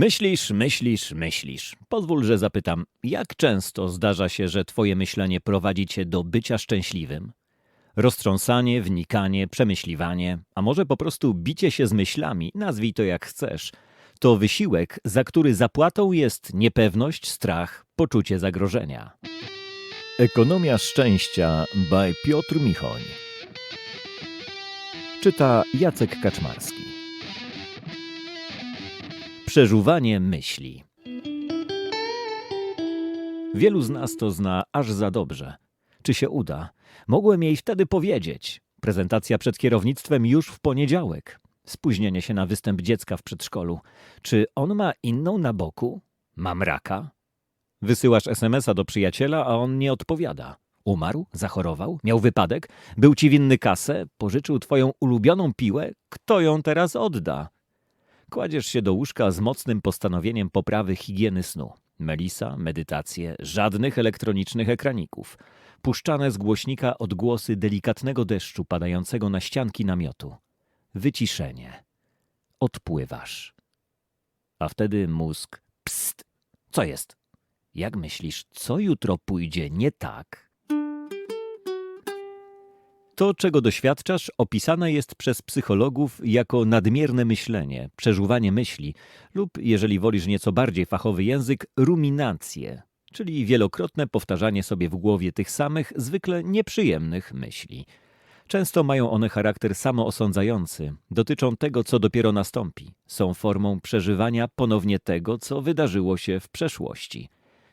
Myślisz, myślisz, myślisz. Pozwól, że zapytam, jak często zdarza się, że twoje myślenie prowadzi cię do bycia szczęśliwym? Roztrząsanie, wnikanie, przemyśliwanie, a może po prostu bicie się z myślami, nazwij to jak chcesz, to wysiłek, za który zapłatą jest niepewność, strach, poczucie zagrożenia. Ekonomia szczęścia by Piotr Michoń. Czyta Jacek Kaczmarski. Przeżuwanie myśli. Wielu z nas to zna aż za dobrze. Czy się uda? Mogłem jej wtedy powiedzieć. Prezentacja przed kierownictwem już w poniedziałek. Spóźnienie się na występ dziecka w przedszkolu. Czy on ma inną na boku? Mam raka? Wysyłasz SMS-a do przyjaciela, a on nie odpowiada. Umarł? Zachorował? Miał wypadek? Był ci winny kasę? Pożyczył twoją ulubioną piłę? Kto ją teraz odda? Kładziesz się do łóżka z mocnym postanowieniem poprawy higieny snu. Melisa, medytacje, żadnych elektronicznych ekraników. Puszczane z głośnika odgłosy delikatnego deszczu padającego na ścianki namiotu. Wyciszenie. Odpływasz. A wtedy mózg. Psst! Co jest? Jak myślisz, co jutro pójdzie nie tak? To, czego doświadczasz, opisane jest przez psychologów jako nadmierne myślenie, przeżuwanie myśli lub, jeżeli wolisz nieco bardziej fachowy język, ruminacje, czyli wielokrotne powtarzanie sobie w głowie tych samych, zwykle nieprzyjemnych myśli. Często mają one charakter samoosądzający, dotyczą tego, co dopiero nastąpi, są formą przeżywania ponownie tego, co wydarzyło się w przeszłości.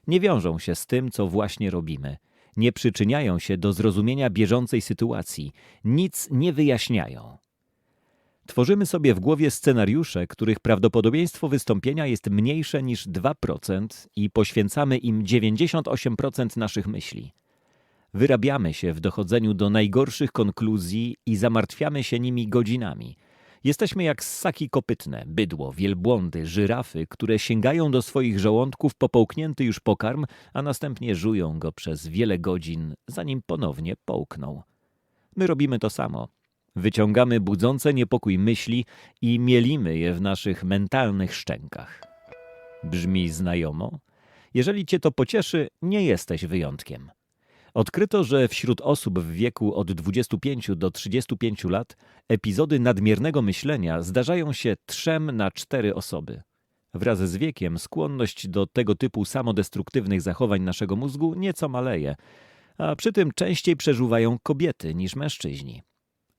Nie wiążą się z tym, co właśnie robimy – nie przyczyniają się do zrozumienia bieżącej sytuacji, nic nie wyjaśniają. Tworzymy sobie w głowie scenariusze, których prawdopodobieństwo wystąpienia jest mniejsze niż 2% i poświęcamy im 98% naszych myśli. Wyrabiamy się w dochodzeniu do najgorszych konkluzji i zamartwiamy się nimi godzinami – Jesteśmy jak ssaki kopytne, bydło, wielbłądy, żyrafy, które sięgają do swoich żołądków po połknięty już pokarm, a następnie żują go przez wiele godzin, zanim ponownie połkną. My robimy to samo. Wyciągamy budzące niepokój myśli i mielimy je w naszych mentalnych szczękach. Brzmi znajomo? Jeżeli cię to pocieszy, nie jesteś wyjątkiem. Odkryto, że wśród osób w wieku od 25 do 35 lat epizody nadmiernego myślenia zdarzają się trzem na cztery osoby. Wraz z wiekiem skłonność do tego typu samodestruktywnych zachowań naszego mózgu nieco maleje, a przy tym częściej przeżuwają kobiety niż mężczyźni.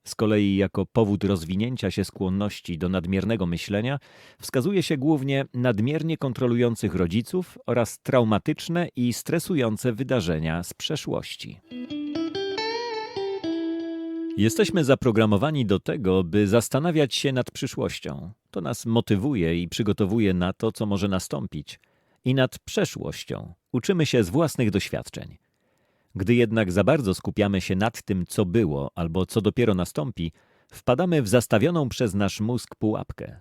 Z kolei jako powód rozwinięcia się skłonności do nadmiernego myślenia wskazuje się głównie nadmiernie kontrolujących rodziców oraz traumatyczne i stresujące wydarzenia z przeszłości. Jesteśmy zaprogramowani do tego, by zastanawiać się nad przyszłością. To nas motywuje i przygotowuje na to, co może nastąpić. I nad przeszłością. Uczymy się z własnych doświadczeń. Gdy jednak za bardzo skupiamy się nad tym, co było albo co dopiero nastąpi, wpadamy w zastawioną przez nasz mózg pułapkę.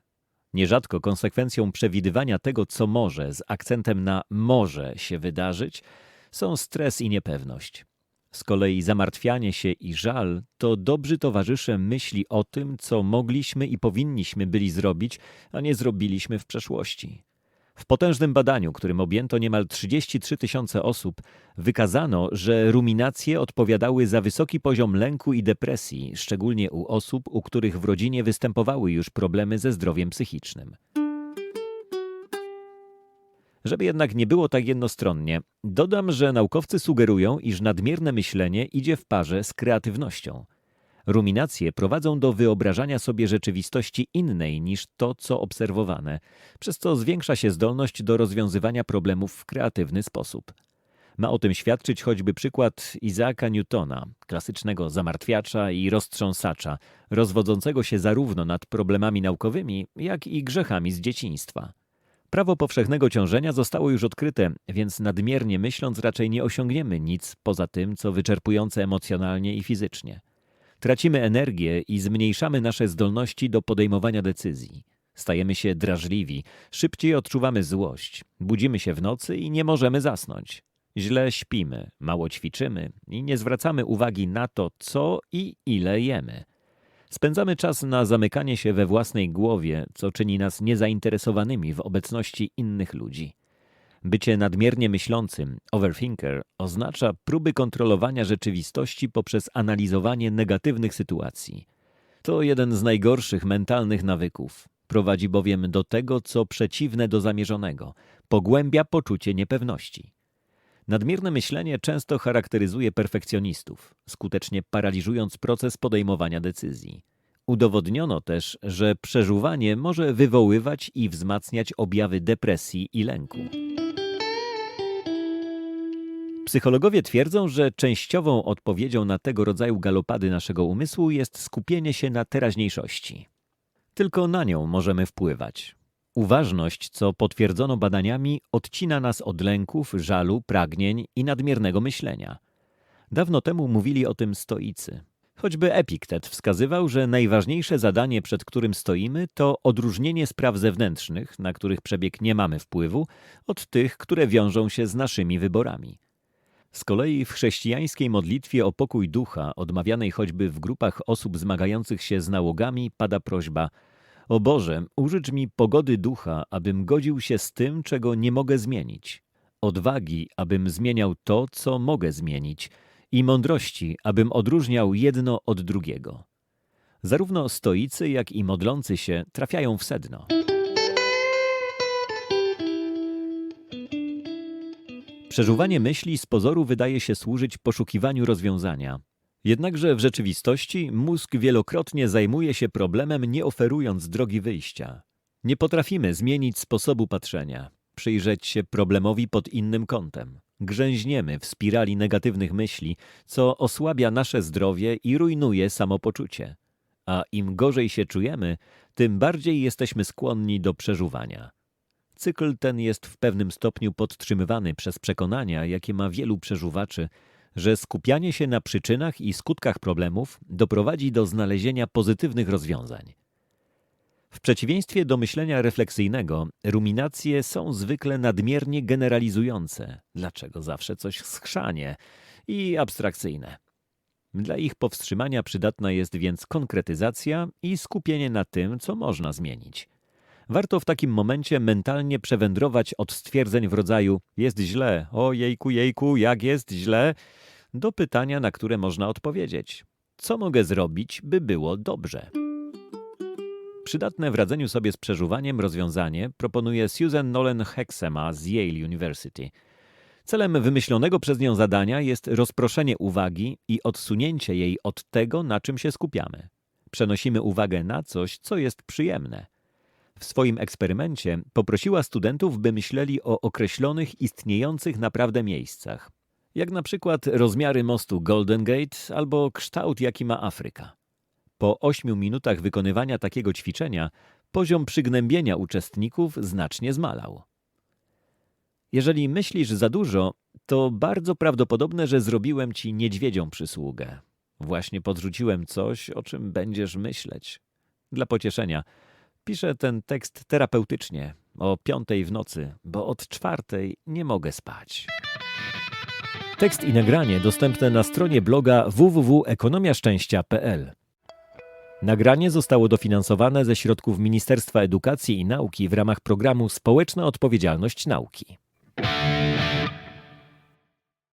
Nierzadko konsekwencją przewidywania tego, co może, z akcentem na może się wydarzyć, są stres i niepewność. Z kolei zamartwianie się i żal to dobrzy towarzysze myśli o tym, co mogliśmy i powinniśmy byli zrobić, a nie zrobiliśmy w przeszłości. W potężnym badaniu, którym objęto niemal 33 tysiące osób, wykazano, że ruminacje odpowiadały za wysoki poziom lęku i depresji, szczególnie u osób, u których w rodzinie występowały już problemy ze zdrowiem psychicznym. Żeby jednak nie było tak jednostronnie, dodam, że naukowcy sugerują, iż nadmierne myślenie idzie w parze z kreatywnością – Ruminacje prowadzą do wyobrażania sobie rzeczywistości innej niż to, co obserwowane, przez co zwiększa się zdolność do rozwiązywania problemów w kreatywny sposób. Ma o tym świadczyć choćby przykład Izaaka Newtona, klasycznego zamartwiacza i roztrząsacza, rozwodzącego się zarówno nad problemami naukowymi, jak i grzechami z dzieciństwa. Prawo powszechnego ciążenia zostało już odkryte, więc nadmiernie myśląc raczej nie osiągniemy nic poza tym, co wyczerpujące emocjonalnie i fizycznie. Tracimy energię i zmniejszamy nasze zdolności do podejmowania decyzji. Stajemy się drażliwi, szybciej odczuwamy złość, budzimy się w nocy i nie możemy zasnąć. Źle śpimy, mało ćwiczymy i nie zwracamy uwagi na to, co i ile jemy. Spędzamy czas na zamykanie się we własnej głowie, co czyni nas niezainteresowanymi w obecności innych ludzi. Bycie nadmiernie myślącym, overthinker, oznacza próby kontrolowania rzeczywistości poprzez analizowanie negatywnych sytuacji. To jeden z najgorszych mentalnych nawyków. Prowadzi bowiem do tego, co przeciwne do zamierzonego, pogłębia poczucie niepewności. Nadmierne myślenie często charakteryzuje perfekcjonistów, skutecznie paraliżując proces podejmowania decyzji. Udowodniono też, że przeżuwanie może wywoływać i wzmacniać objawy depresji i lęku. Psychologowie twierdzą, że częściową odpowiedzią na tego rodzaju galopady naszego umysłu jest skupienie się na teraźniejszości. Tylko na nią możemy wpływać. Uważność, co potwierdzono badaniami, odcina nas od lęków, żalu, pragnień i nadmiernego myślenia. Dawno temu mówili o tym stoicy. Choćby Epiktet wskazywał, że najważniejsze zadanie, przed którym stoimy, to odróżnienie spraw zewnętrznych, na których przebieg nie mamy wpływu, od tych, które wiążą się z naszymi wyborami. Z kolei w chrześcijańskiej modlitwie o pokój ducha, odmawianej choćby w grupach osób zmagających się z nałogami, pada prośba: O Boże, użycz mi pogody ducha, abym godził się z tym, czego nie mogę zmienić, odwagi, abym zmieniał to, co mogę zmienić, i mądrości, abym odróżniał jedno od drugiego. Zarówno stoicy, jak i modlący się trafiają w sedno. Przeżuwanie myśli z pozoru wydaje się służyć poszukiwaniu rozwiązania. Jednakże w rzeczywistości mózg wielokrotnie zajmuje się problemem, nie oferując drogi wyjścia. Nie potrafimy zmienić sposobu patrzenia, przyjrzeć się problemowi pod innym kątem. Grzęźniemy w spirali negatywnych myśli, co osłabia nasze zdrowie i rujnuje samopoczucie. A im gorzej się czujemy, tym bardziej jesteśmy skłonni do przeżuwania. Cykl ten jest w pewnym stopniu podtrzymywany przez przekonania, jakie ma wielu przeżuwaczy, że skupianie się na przyczynach i skutkach problemów doprowadzi do znalezienia pozytywnych rozwiązań. W przeciwieństwie do myślenia refleksyjnego, ruminacje są zwykle nadmiernie generalizujące, dlaczego zawsze coś schrzanie i abstrakcyjne. Dla ich powstrzymania przydatna jest więc konkretyzacja i skupienie na tym, co można zmienić. Warto w takim momencie mentalnie przewędrować od stwierdzeń w rodzaju jest źle, o jejku, jejku, jak jest źle, do pytania, na które można odpowiedzieć. Co mogę zrobić, by było dobrze? Przydatne w radzeniu sobie z przeżuwaniem rozwiązanie proponuje Susan Nolan Hexema z Yale University. Celem wymyślonego przez nią zadania jest rozproszenie uwagi i odsunięcie jej od tego, na czym się skupiamy. Przenosimy uwagę na coś, co jest przyjemne. W swoim eksperymencie poprosiła studentów, by myśleli o określonych, istniejących naprawdę miejscach, jak na przykład rozmiary mostu Golden Gate albo kształt, jaki ma Afryka. Po ośmiu minutach wykonywania takiego ćwiczenia poziom przygnębienia uczestników znacznie zmalał. Jeżeli myślisz za dużo, to bardzo prawdopodobne, że zrobiłem ci niedźwiedzią przysługę. Właśnie podrzuciłem coś, o czym będziesz myśleć. Dla pocieszenia piszę ten tekst terapeutycznie, o piątej w nocy, bo od czwartej nie mogę spać. Tekst i nagranie dostępne na stronie bloga www.ekonomiaszczęścia.pl. Nagranie zostało dofinansowane ze środków Ministerstwa Edukacji i Nauki w ramach programu Społeczna Odpowiedzialność Nauki.